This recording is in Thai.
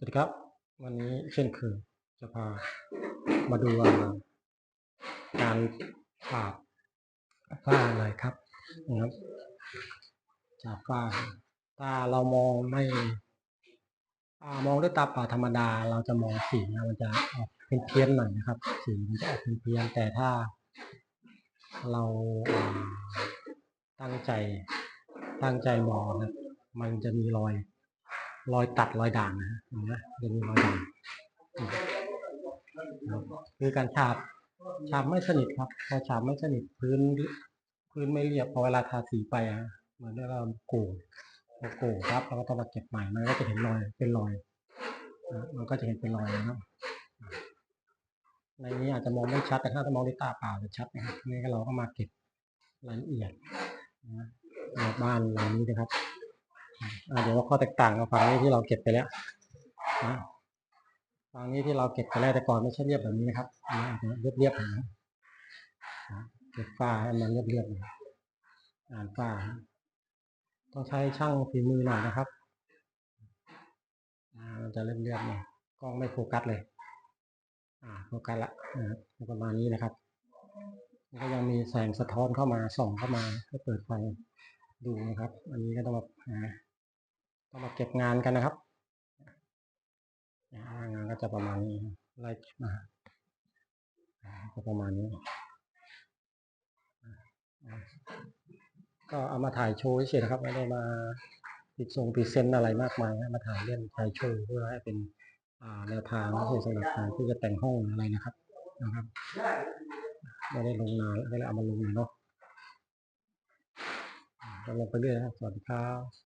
สวัสดีครับ วันนี้เช่นเคยจะพามาดูอ่าการฉาบฝ้าอะไรครับนะครับฉาบฝ้าถ้าเรามองไม่มองด้วยตาเปล่าธรรมดา เราจะมองสีนะมันจะออกเพี้ยนๆหน่อยนะครับ สีมันจะออกเพี้ยนๆแต่ถ้า เราตั้งใจตั้งใจมองนะมันจะมีรอย รอยตัดรอยด่างนะฮะเห็นไหมจะมีรอยด่างคือการฉาบฉาบไม่สนิทครับ พอฉาบไม่สนิทพื้นพื้นไม่เรียบพอเวลาทาสีไปอะเหมือนเราโก่งพอโก่งครับเราก็ต้องมาเก็บใหม่มันก็จะเห็นรอยเป็นรอยมันก็จะเห็นเป็นรอยนะครับในนี้อาจจะมองไม่ชัดแต่ถ้าจะมองด้วยตาเปล่าจะชัดนะครับนี่ก็เราก็มาเก็บรายละเอียดนะบ้านหลังนี้นะครับ เดี๋ยวว่าข้อแตกต่างกับฝั่งนี้ที่เราเก็บไปแล้วนะฝั่งนี้ที่เราเก็บไปแล้วแต่ก่อนไม่ใช่เรียบแบบนี้นะครับเรียบเรียบๆนะเก็บฝ้าให้มันเรียบเรียบๆอ่านฝ้า ต้องใช้ช่างฝีมือหน่อยนะครับมันจะเรียบเรียบๆหน่อยกล้องไม่โฟกัสเลยอ่าโฟกัสละนะประมาณนี้นะครับแล้วก็ยังมีแสงสะท้อนเข้ามาส่องเข้ามาให้เปิดไฟดูนะครับ อันนี้ก็ต้องมาหาต้องมาเก็บงานกันนะครับงานก็จะประมาณนี้ไล่มาก็ประมาณนี้ ก็เอามาถ่ายโชว์เฉยๆนะครับ ไม่ได้มาติดทรงพรีเซนอะไรมากมายนะมาถ่ายเล่นถ่ายโชว์เพื่อให้เป็นแนวทางไม่ใช่สำหรับการที่จะแต่งห้องอะไรนะครับนะครับไม่ได้ลงนานไม่ได้เอามาลงเนาะอ่าก็ลงไปเรื่อยนะครับสวัสดีครับ